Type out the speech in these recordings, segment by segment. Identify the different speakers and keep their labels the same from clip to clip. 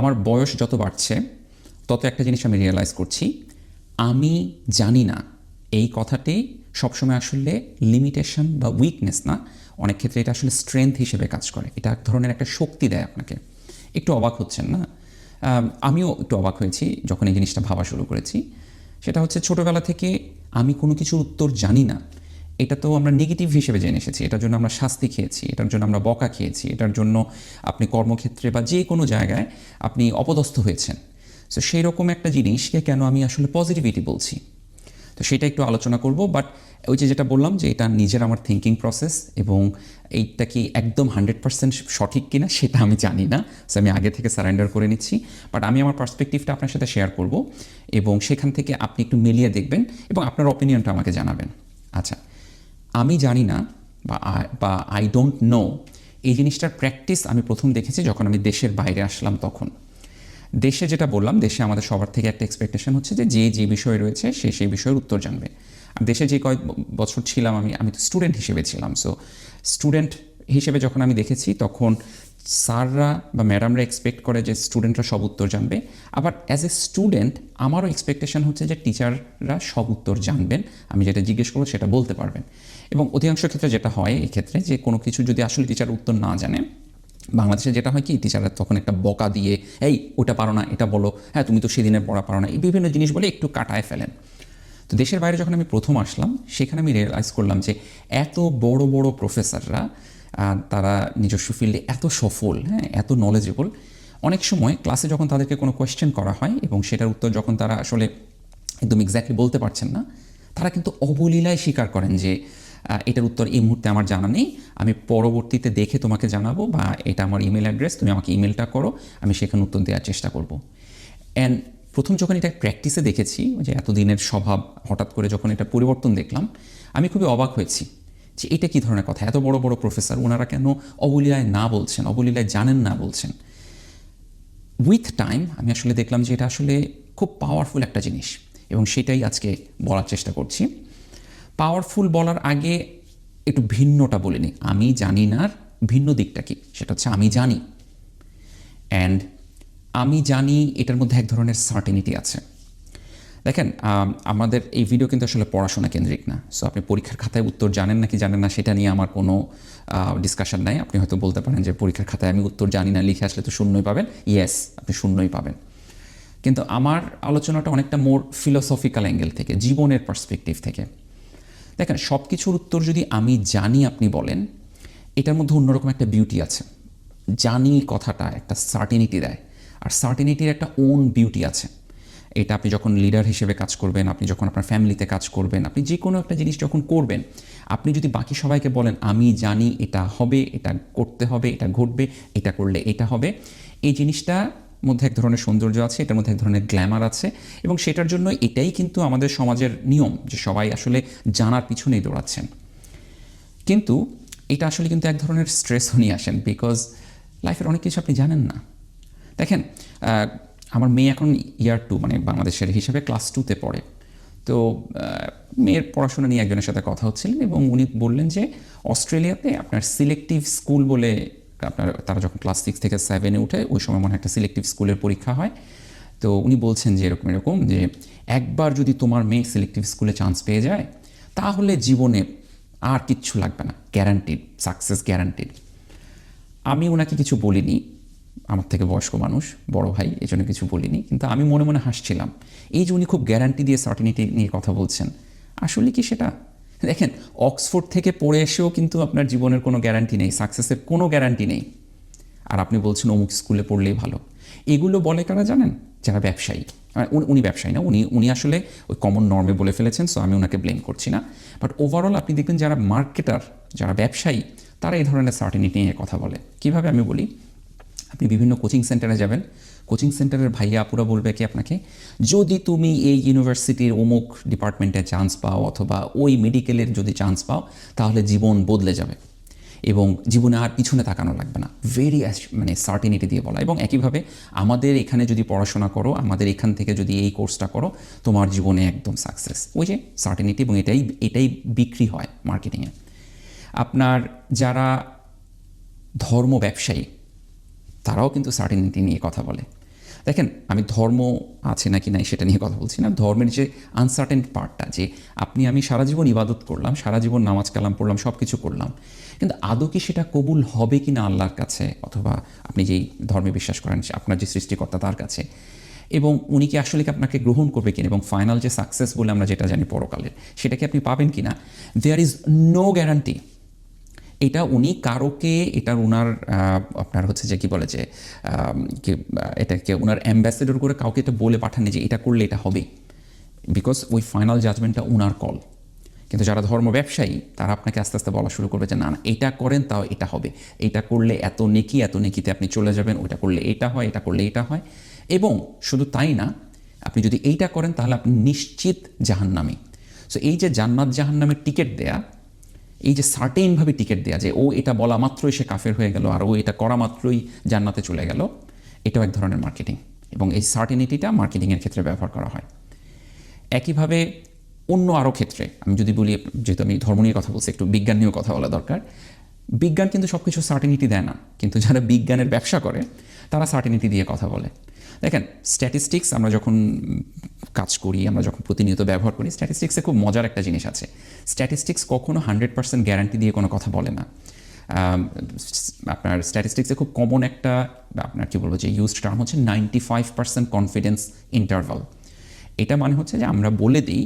Speaker 1: আমার বয়স যত বাড়ছে, তত একটা জিনিস আমি রিয়েলাইজ করছি। আমি জানি না, এই কথাটি সবসময় আসলে লিমিটেশন বা উইকনেস না। অনেক ক্ষেত্রে এটা আসলে স্ট্রেংথ হিসেবে কাজ করে। এটা এক ধরনের একটা শক্তি দেয় আপনাকে। একটু অবাক হচ্ছেন না? আমিও একটু অবাক হয়েছি যখন এই জিনিসটা ভাবা শুরু করেছি। সেটা হচ্ছে ছোটোবেলা থেকে আমি কোনো কিছুর উত্তর জানি না। এটা তো আমরা নেগেটিভ হিসেবে জেনে এসেছি। এটার জন্য আমরা শাস্তি খেয়েছি, এটার জন্য আমরা বকা খেয়েছি, এটার জন্য আপনি কর্মক্ষেত্রে বা যে কোনো জায়গায় আপনি অপদস্থ হয়েছেন। সো সেই রকম একটা জিনিসকে কেন আমি আসলে পজিটিভিটি বলছি? তো সেটা একটু আলোচনা করব বাট ওই যে যেটা বললাম যে এটা নিজের আমার থিঙ্কিং প্রসেস এবং এইটা কি একদম হান্ড্রেড পার্সেন্ট সঠিক কিনা সেটা আমি জানি না। সো আমি আগে থেকে সারেন্ডার করে নিচ্ছি বাট আমি আমার পার্সপেক্টিভটা আপনার সাথে শেয়ার করব এবং সেখান থেকে আপনি একটু মিলিয়ে দেখবেন এবং আপনার অপিনিয়নটা আমাকে জানাবেন। আচ্ছা আমি জানি না বা বা আই ডোন্ট নো এই জিনিসটার প্র্যাকটিস আমি প্রথম দেখেছি যখন আমি দেশের বাইরে আসলাম তখন। দেশে যেটা বললাম, দেশে আমাদের সবার থেকে একটা এক্সপেকটেশন হচ্ছে যে যে যে বিষয় রয়েছে সে সেই বিষয়ের উত্তর জানবে। আর দেশে যে কয়েক বছর ছিলাম আমি আমি তো স্টুডেন্ট হিসেবে ছিলাম। সো স্টুডেন্ট হিসেবে যখন আমি দেখেছি, তখন স্যাররা বা ম্যাডামরা এক্সপেক্ট করে যে স্টুডেন্টরা সব উত্তর জানবে। আবার অ্যাজ এ স্টুডেন্ট আমারও এক্সপেকটেশন হচ্ছে যে টিচাররা সব উত্তর জানবেন। আমি যেটা জিজ্ঞেস করব সেটা বলতে পারবেন। এবং অধিকাংশ ক্ষেত্রে যেটা হয় এক্ষেত্রে যে কোনো কিছু যদি আসলে টিচার উত্তর না জানে, বাংলাদেশে যেটা হয় কি টিচাররা তখন একটা বকা দিয়ে, এই, ওটা পারো না, এটা বলো। হ্যাঁ তুমি তো সেদিনের পড়া পারো না। এই বিভিন্ন জিনিস বলে একটু কাটায় ফেলেন। তো দেশের বাইরে যখন আমি প্রথম আসলাম, সেখানে আমি রিয়েলাইজ করলাম যে এত বড় বড় প্রফেসররা তারা নিজস্ব ফিল্ডে এত সফল হ্যাঁ এত নলেজেবল অনেক সময় ক্লাসে যখন তাদেরকে কোনো কোয়েশ্চেন করা হয় এবং সেটার উত্তর যখন তারা আসলে একদম এক্স্যাক্টলি বলতে পারছেন না, তারা কিন্তু অবলীলায় স্বীকার করেন যে এটার উত্তর এই মুহূর্তে আমার জানা নেই, আমি পরবর্তীতে দেখে তোমাকে জানাব বা এটা আমার ইমেল অ্যাড্রেস তুমি আমাকে ইমেলটা করো, আমি সেখানে উত্তর দেওয়ার চেষ্টা করব। অ্যান্ড প্রথম যখন এটা প্র্যাকটিসে দেখেছি, যে এতদিনের স্বভাব, হঠাৎ করে যখন এটা পরিবর্তন দেখলাম, আমি খুবই অবাক হয়েছি। যে এটা কী ধরনের কথা? এত বড় বড় প্রফেসর, ওনারা কেন অবলীলায় না বলছেন, অবলীলায় জানেন না বলছেন? উইথ টাইম আমি আসলে দেখলাম যে এটা আসলে খুব পাওয়ারফুল একটা জিনিস এবং সেটাই আজকে বলার চেষ্টা করছি। পাওয়ারফুল বলার আগে একটু ভিন্নটা বলে নিই। আমি জানি না ভিন্ন দিকটা কি? সেটা হচ্ছে আমি জানি। অ্যান্ড আমি জানি এটার মধ্যে এক ধরনের সার্টেনিটি আছে। দেখেন আমাদের এই ভিডিও কিন্তু আসলে পড়াশোনা কেন্দ্রিক না। সো আপনি পরীক্ষার খাতায় উত্তর জানেন নাকি জানেন না, সেটা নিয়ে আমার কোনো ডিসকাশন নাই। আপনি হয়তো বলতে পারেন যে, পরীক্ষার খাতায় আমি উত্তর জানি না, লিখে আসলে তো শূন্যই পাবেন? ইয়েস আপনি শূন্যই পাবেন। কিন্তু আমার আলোচনাটা অনেকটা মোর ফিলোসফিক্যাল অ্যাঙ্গেল থেকে, জীবনের পার্সপেক্টিভ থেকে। দেখেন সব কিছুর উত্তর যদি আমি জানি আপনি বলেন, এটার মধ্যে অন্যরকম একটা বিউটি আছে। জানি কথাটা একটা সার্টিনিটি দেয়, আর সার্টিনিটির একটা ওন বিউটি আছে। এটা আপনি যখন লিডার হিসেবে কাজ করবেন, আপনি যখন আপনার ফ্যামিলিতে কাজ করবেন, আপনি যে কোনো একটা জিনিস যখন করবেন, আপনি যদি বাকি সবাইকে বলেন, আমি জানি এটা হবে, এটা করতে হবে, এটা ঘটবে, এটা করলে এটা হবে, এই জিনিসটা মধ্যে এক ধরনের সৌন্দর্য আছে, এটার মধ্যে এক ধরনের গ্ল্যামার আছে এবং সেটার জন্য এটাই কিন্তু আমাদের সমাজের নিয়ম যে সবাই আসলে জানার পিছনেই দৌড়াচ্ছেন। কিন্তু এটা আসলে কিন্তু এক ধরনের স্ট্রেসও নিয়ে আসেন বিকজ লাইফের অনেক কিছু আপনি জানেন না। দেখেন আমার মেয়ে এখন ইয়ার টু মানে বাংলাদেশের হিসাবে ক্লাস টুতে পড়ে। তো মেয়ের পড়াশোনা নিয়ে একজনের সাথে কথা হচ্ছিলেন এবং উনি বললেন যে অস্ট্রেলিয়াতে আপনার সিলেক্টিভ স্কুল বলে আপনার, তারা যখন ক্লাস সিক্স থেকে সেভেনে উঠে, ওই সময় মনে হয় একটা সিলেক্টিভ স্কুলের পরীক্ষা হয়। তো উনি বলছেন যে এরকম এরকম যে একবার যদি তোমার মেয়ে সিলেক্টিভ স্কুলে চান্স পেয়ে যায়, তাহলে জীবনে আর কিচ্ছু লাগবে না। গ্যারান্টিড সাকসেস গ্যারান্টিড আমি ওনাকে কিছু বলিনি। আমার থেকে বয়স্ক মানুষ, বড় ভাই এই জন্য কিছু বলিনি, কিন্তু আমি মনে মনে হাসছিলাম। এই যে উনি খুব গ্যারান্টি দিয়ে সার্টিনিটি নিয়ে কথা বলছেন, আসলে কি সেটা? দেখেন, অক্সফোর্ড থেকে পড়ে এসেও কিন্তু আপনার জীবনের কোনো গ্যারান্টি নেই সাকসেসের কোনো গ্যারান্টি নেই। আর আপনি বলছেন অমুক স্কুলে পড়লেই ভালো। এগুলো বলে কারা জানেন? যারা ব্যবসায়ী। উনি- উনি ব্যবসায়ী না, উনি উনি আসলে ওই কমন নর্মে বলে ফেলেছেন সো আমি ওনাকে ব্লেম করছি না। বাট ওভারঅল আপনি দেখবেন যারা মার্কেটার যারা ব্যবসায়ী, তারা এই ধরনের সার্টিনিটি নিয়ে কথা বলে। কীভাবে আমি বলি? আপনি বিভিন্ন কোচিং সেন্টারে যাবেন। কোচিং সেন্টারের ভাইয়া আপুরা বলবে কি আপনাকে, যদি তুমি এই ইউনিভার্সিটির অমুক ডিপার্টমেন্টে চান্স পাও অথবা ওই মেডিকেলের যদি চান্স পাও, তাহলে জীবন বদলে যাবে। এবং জীবনে আর পিছনে তাকানো লাগবে না। ভেরি মানে সার্টিনিটি দিয়ে বলা। এবং একইভাবে আমাদের এখানে যদি পড়াশোনা করো, আমাদের এখান থেকে যদি এই কোর্সটা করো, তোমার জীবনে একদম সাকসেস ওই যে সার্টিনিটি এবং এটাই এটাই বিক্রি হয় মার্কেটিংয়ে আপনার যারা ধর্ম ব্যবসায়ী তারাও কিন্তু সার্টিনিটি নিয়ে কথা বলে। দেখেন, আমি ধর্ম আছে নাকি নাই সেটা নিয়ে কথা বলছি না। ধর্মের যে আনসার্টেন পার্টটা যে আপনি, আমি সারা জীবন ইবাদত করলাম, সারা জীবন নামাজ কালাম পড়লাম সব কিছু করলাম, কিন্তু আদৌ কি সেটা কবুল হবে কি না আল্লাহর কাছে? অথবা আপনি যেই ধর্মে বিশ্বাস করেন আপনার যে সৃষ্টিকর্তা তার কাছে। এবং উনি কি আসলে কি আপনাকে গ্রহণ করবে কিনা? এবং ফাইনাল যে সাকসেস বলে আমরা যেটা জানি পরকালের, সেটা কি আপনি পাবেন কিনা? দেয়ার ইজ নো গ্যারান্টি এটা উনি কারোকে এটা ওনার আপনার হচ্ছে যে কি বলে যে এটাকে ওনার অ্যাম্বাসেডর করে কাউকে এটা বলে পাঠাননি যে এটা করলে এটা হবে। বিকজ ওই ফাইনাল জাজমেন্টটা ওনার কল কিন্তু যারা ধর্ম ব্যবসায়ী, তারা আপনাকে আস্তে আস্তে বলা শুরু করবে যে, না না, এটা করেন, তাও এটা হবে। এটা করলে এত নেকি, এত নেকিতে আপনি চলে যাবেন, ওইটা করলে এটা হয়, এটা করলে এটা হয়। এবং শুধু তাই না, আপনি যদি এইটা করেন, তাহলে আপনি নিশ্চিত জাহান্নামি। সো এই যে জান্নাত জাহান্নামের টিকিট দেয়া এই যে সার্টেনভাবে টিকিট দেওয়া যে, ও এটা বলা মাত্রই সে কাফের হয়ে গেল আর ও এটা করা মাত্রই জান্নাতে চলে গেল, এটাও এক ধরনের মার্কেটিং এবং এই সার্টেনিটিটা মার্কেটিংয়ের ক্ষেত্রে ব্যবহার করা হয়। একইভাবে অন্য আরও ক্ষেত্রে, আমি যদি বলি, যেহেতু আমি ধর্ম নিয়ে কথা বলছি, একটু বিজ্ঞান নিয়েও কথা বলা দরকার। বিজ্ঞান কিন্তু সব কিছু সার্টেনিটি দেয় না, কিন্তু যারা বিজ্ঞানের ব্যবসা করে, তারা সার্টেনিটি দিয়ে কথা বলে। দেখেন স্ট্যাটিস্টিক্স আমরা যখন কাজ করি, আমরা যখন প্রতিনিয়ত ব্যবহার করি স্ট্যাটিস্টিক্সে খুব মজার একটা জিনিস আছে। স্ট্যাটিস্টিক্স কখনো হান্ড্রেড পার্সেন্ট গ্যারান্টি দিয়ে কোনো কথা বলে না। আপনার স্ট্যাটিস্টিক্সে খুব কমন একটা, আপনার কী বলব যে ইউজড টার্ম হচ্ছে ninety five percent confidence interval এটা মানে হচ্ছে যে আমরা বলে দিই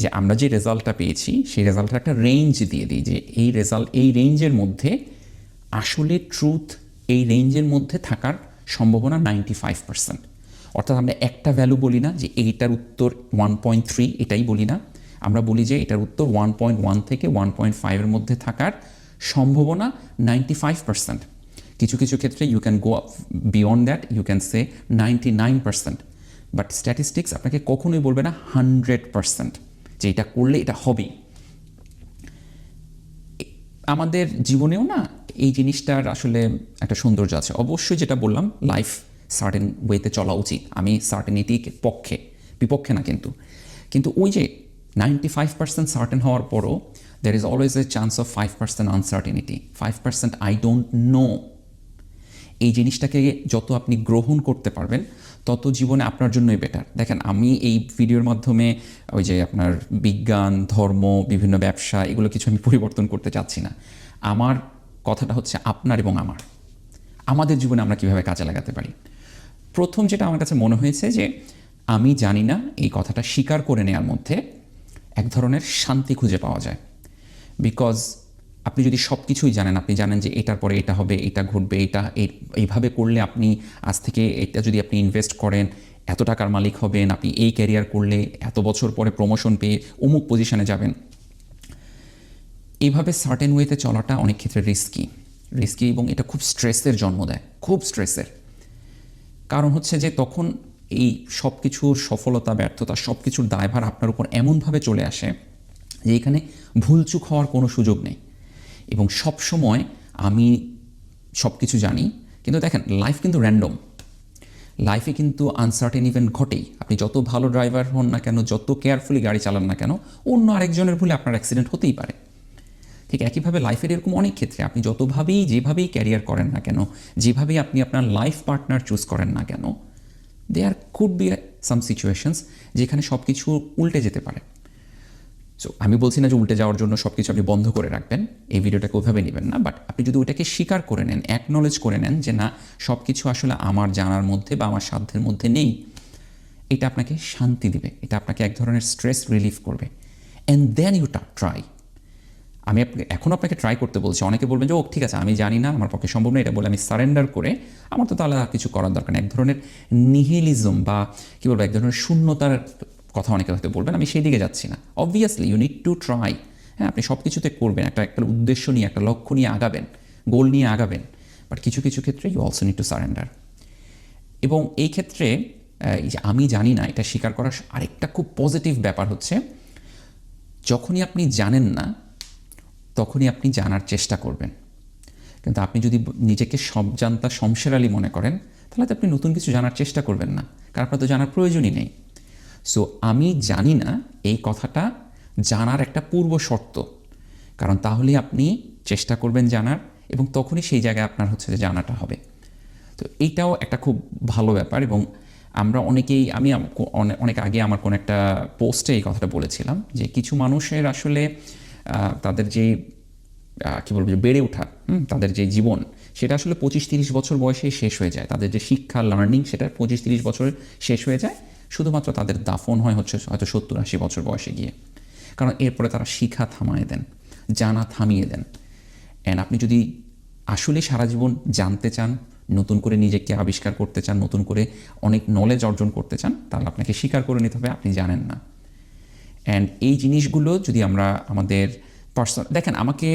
Speaker 1: যে আমরা যে রেজাল্টটা পেয়েছি, সেই রেজাল্টটা একটা রেঞ্জ দিয়ে দিই যে এই রেজাল্ট এই রেঞ্জের মধ্যে আসলে ট্রুথ এই রেঞ্জের মধ্যে থাকার সম্ভাবনা নাইনটি ফাইভ পার্সেন্ট অর্থাৎ আমরা একটা ভ্যালু বলি না যে এইটার উত্তর ওয়ান পয়েন্ট থ্রি এটাই বলি না। আমরা বলি যে এটার উত্তর ওয়ান পয়েন্ট ওয়ান থেকে ওয়ান পয়েন্ট ফাইভের মধ্যে থাকার সম্ভাবনা নাইনটি ফাইভ পার্সেন্ট কিছু কিছু ক্ষেত্রে you can go beyond that you can say ninety nine percent but statistics আপনাকে কখনোই বলবে না হান্ড্রেড পার্সেন্ট যে এটা করলে এটা হবেই। আমাদের জীবনেও না এই জিনিসটার আসলে একটা সৌন্দর্য আছে। অবশ্যই যেটা বললাম লাইফ সার্টেন ওয়েতে চলা উচিত। আমি সার্টেনিটির পক্ষে, বিপক্ষে না কিন্তু। কিন্তু ওই যে নাইনটি ফাইভ পার্সেন্ট সার্টেন হওয়ার পরও there is always a chance of five percent uncertainty five percent I don't know এই জিনিসটাকে যত আপনি গ্রহণ করতে পারবেন, তত জীবনে আপনার জন্যই বেটার দেখেন, আমি এই ভিডিওর মাধ্যমে ওই যে আপনার বিজ্ঞান, ধর্ম, বিভিন্ন ব্যবসা, এগুলো কিছু আমি পরিবর্তন করতে চাচ্ছি না। আমার কথাটা হচ্ছে আপনার এবং আমার। আমাদের জীবনে আমরা কীভাবে কাজে লাগাতে পারি? প্রথম যেটা আমার কাছে মনে হয়েছে যে, আমি জানি না এই কথাটা স্বীকার করে নেওয়ার মধ্যে এক ধরনের শান্তি খুঁজে পাওয়া যায়। বিকজ আপনি যদি সব কিছুই জানেন, আপনি জানেন যে এটার পরে এটা হবে, এটা ঘটবে, এটা এই- এইভাবে করলে আপনি আজ থেকে এটা যদি আপনি ইনভেস্ট করেন, এত টাকার মালিক হবেন, আপনি এই ক্যারিয়ার করলে, এত বছর পরে প্রমোশন পেয়ে অমুক পজিশনে যাবেন। এইভাবে সার্টেন ওয়েতে চলাটা অনেক ক্ষেত্রে রিস্কি রিস্কি এবং এটা খুব স্ট্রেসের জন্ম দেয়, খুব স্ট্রেসের কারণ হচ্ছে যে তখন এই সব কিছুর সফলতা, ব্যর্থতা সব কিছুর দায়ভার আপনার উপর এমনভাবে চলে আসে যে এখানে ভুলচুক হওয়ার কোনো সুযোগ নেই। এবং সব সময় আমি সব কিছু জানি, কিন্তু দেখেন লাইফ কিন্তু র্যান্ডম লাইফে কিন্তু আনসার্টেন ইভেন্ট ঘটেই। আপনি যত ভালো ড্রাইভার হন না কেন, যত কেয়ারফুলি গাড়ি চালান না কেন, অন্য আরেকজনের ভুলে আপনার অ্যাক্সিডেন্ট হতেই পারে। ঠিক একইভাবে লাইফের এরকম অনেক ক্ষেত্রে আপনি যতভাবেই, যেভাবেই ক্যারিয়ার করেন না কেন, যেভাবেই আপনি আপনার লাইফ পার্টনার চুজ করেন না কেন দে আর কুড বি সাম সিচুয়েশনস যেখানে সব কিছু উল্টে যেতে পারে। সো আমি বলছি না যে উল্টে যাওয়ার জন্য সব কিছু আপনি বন্ধ করে রাখবেন, এই ভিডিওটাকে ওইভাবে নেবেন না বাট আপনি যদি ওইটাকে স্বীকার করে নেন অ্যাকনলেজ করে নেন যে না সব কিছু আসলে আমার জানার মধ্যে বা আমার সাধ্যের মধ্যে নেই, এটা আপনাকে শান্তি দিবে, এটা আপনাকে এক ধরনের স্ট্রেস রিলিফ করবে। অ্যান্ড দেন ইউ ট্রাই আমি এখন আপনাকে ট্রাই করতে বলছি। অনেকে বলবেন যে, ও, ঠিক আছে, আমি জানি না, আমার পক্ষে সম্ভব না। এটা বলে আমি সারেন্ডার করে আমার তো তাহলে কিছু করার দরকার এক ধরনের নিহিলিজম বা কী বলব, এক ধরনের শূন্যতার কথা অনেকে হয়তো বলবেন, আমি সেই দিকে যাচ্ছি না। Obviously you need to try হ্যাঁ আপনি সব কিছুতে করবেন, একটা একটা উদ্দেশ্য নিয়ে, একটা লক্ষ্য নিয়ে আগাবেন গোল নিয়ে আগাবেন বাট কিছু কিছু ক্ষেত্রে you also need to surrender এবং এই ক্ষেত্রে আমি জানি না, এটা স্বীকার করার আরেকটা খুব পজিটিভ ব্যাপার হচ্ছে, যখনই আপনি জানেন না তখনই আপনি জানার চেষ্টা করবেন। কিন্তু আপনি যদি নিজেকে সব জানতা শমশের আলী মনে করেন, তাহলে তো আপনি নতুন কিছু জানার চেষ্টা করবেন না, কারণ আপনার তো জানার প্রয়োজনই নেই। সো আমি জানি না এই কথাটা জানার একটা পূর্ব শর্ত, কারণ তাহলে আপনি চেষ্টা করবেন জানার এবং তখনই সেই জায়গায় আপনার হচ্ছে যে জানাটা হবে। তো এইটাও একটা খুব ভালো ব্যাপার এবং আমরা অনেকেই আমি অনেক আগে আমার কোন একটা পোস্টে এই কথাটা বলেছিলাম যে কিছু মানুষের আসলে তাদের যে কি বলব, যে বেড়ে ওঠা তাদের যে জীবন, সেটা আসলে পঁচিশ তিরিশ বছর বয়সেই শেষ হয়ে যায়। তাদের যে শিক্ষা লার্নিং সেটা পঁচিশ তিরিশ বছরে শেষ হয়ে যায়। শুধুমাত্র তাদের দাফন হয় হচ্ছে হয়তো সত্তর আশি বছর বয়সে গিয়ে। কারণ এরপরে তারা শিখা থামায় দেন, জানা থামিয়ে দেন। অ্যান্ড আপনি যদি আসলে সারা জীবন জানতে চান, নতুন করে নিজেকে আবিষ্কার করতে চান, নতুন করে অনেক নলেজ অর্জন করতে চান, তাহলে আপনাকে স্বীকার করে নিতে হবে, আপনি জানেন না। অ্যান্ড এই জিনিসগুলো যদি আমরা আমাদের পার্সোনাল দেখেন আমাকে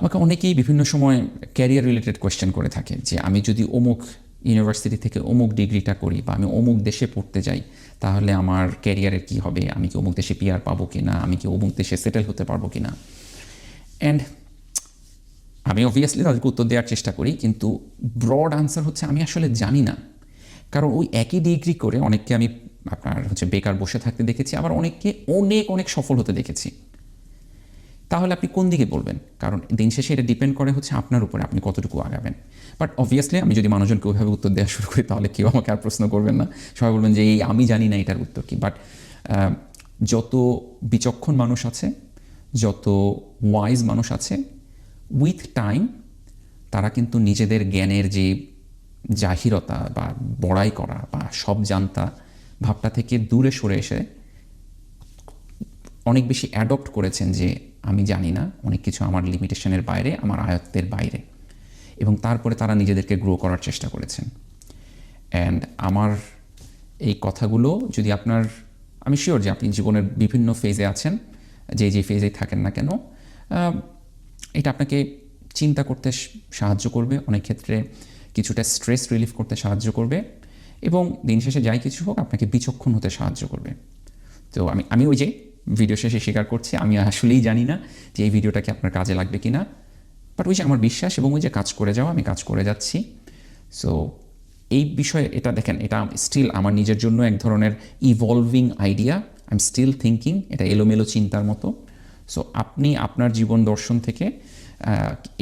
Speaker 1: আমাকে অনেকেই বিভিন্ন সময় ক্যারিয়ার রিলেটেড কোয়েশ্চেন করে থাকে যে আমি যদি অমুক ইউনিভার্সিটি থেকে অমুক ডিগ্রিটা করি বা আমি অমুক দেশে পড়তে যাই, তাহলে আমার ক্যারিয়ারের কি হবে? আমি কি অমুক দেশে পিআর পাবো কি না আমি কি অমুক দেশে সেটেল হতে পারব কি না অ্যান্ড আমি অবভিয়াসলি তাদেরকে উত্তর দেওয়ার চেষ্টা করি, কিন্তু ব্রড আনসার হচ্ছে আমি আসলে জানি না। কারণ ওই একই ডিগ্রি করে অনেককে আমি আপনার হচ্ছে বেকার বসে থাকতে দেখেছি, আবার অনেককে অনেক অনেক সফল হতে দেখেছি। তাহলে আপনি কোন দিকে বলবেন? কারণ দিন শেষে এটা ডিপেন্ড করে হচ্ছে আপনার উপরে, আপনি কতটুকু আগাবেন। বাট অবভিয়াসলি আমি যদি মানুষজনকে ওইভাবে উত্তর দেওয়া শুরু করি, তাহলে কেউ আমাকে আর প্রশ্ন করবেন না। সবাই বলবেন যে, এই আমি জানি না এটার উত্তর কি? বাট যত বিচক্ষণ মানুষ আছে, যত ওয়াইজ মানুষ আছে উইথ টাইম তারা কিন্তু নিজেদের জ্ঞানের যে জাহিরতা বা বড়াই করা বা সব জানতা ভাবটা থেকে দূরে সরে এসে অনেক বেশি অ্যাডপ্ট করেছেন যে আমি জানি না, অনেক কিছু আমার লিমিটেশনের বাইরে, আমার আয়ত্তের বাইরে। এবং তারপরে তারা নিজেদেরকে গ্রো করার চেষ্টা করেছেন। অ্যান্ড আমার এই কথাগুলো যদি আপনার, আমি শিওর যে আপনি জীবনের বিভিন্ন ফেজে আছেন, যে যে ফেজে থাকেন না কেন এটা আপনাকে চিন্তা করতে সাহায্য করবে, অনেক ক্ষেত্রে কিছুটা স্ট্রেস রিলিফ করতে সাহায্য করবে। এবং দিন শেষে যাই কিছু হোক, আপনাকে বিচক্ষণ হতে সাহায্য করবে। তো আমি আমি ওই যে ভিডিও শেষে স্বীকার করছি, আমি আসলেই জানি না যে এই ভিডিওটা কি আপনার কাজে লাগবে কি না বাট ওই যে আমার বিশ্বাস এবং ওই যে কাজ করে যাওয়া, আমি কাজ করে যাচ্ছি। সো এই বিষয়ে এটা দেখেন, এটা স্টিল আমার নিজের জন্য এক ধরনের evolving idea I am still thinking এটা এলোমেলো চিন্তার মতো। সো আপনি আপনার জীবন দর্শন থেকে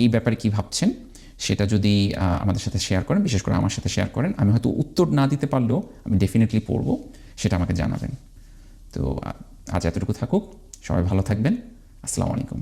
Speaker 1: এই ব্যাপারে কি ভাবছেন? সেটা যদি আমাদের সাথে শেয়ার করেন, বিশেষ করে আমার সাথে শেয়ার করেন, আমি হয়তো উত্তর না দিতে পারলেও আমি ডেফিনেটলি পড়ব, সেটা আমাকে জানাবেন। তো আজ এতটুকু থাকুক, সবাই ভালো থাকবেন। আসসালামু আলাইকুম।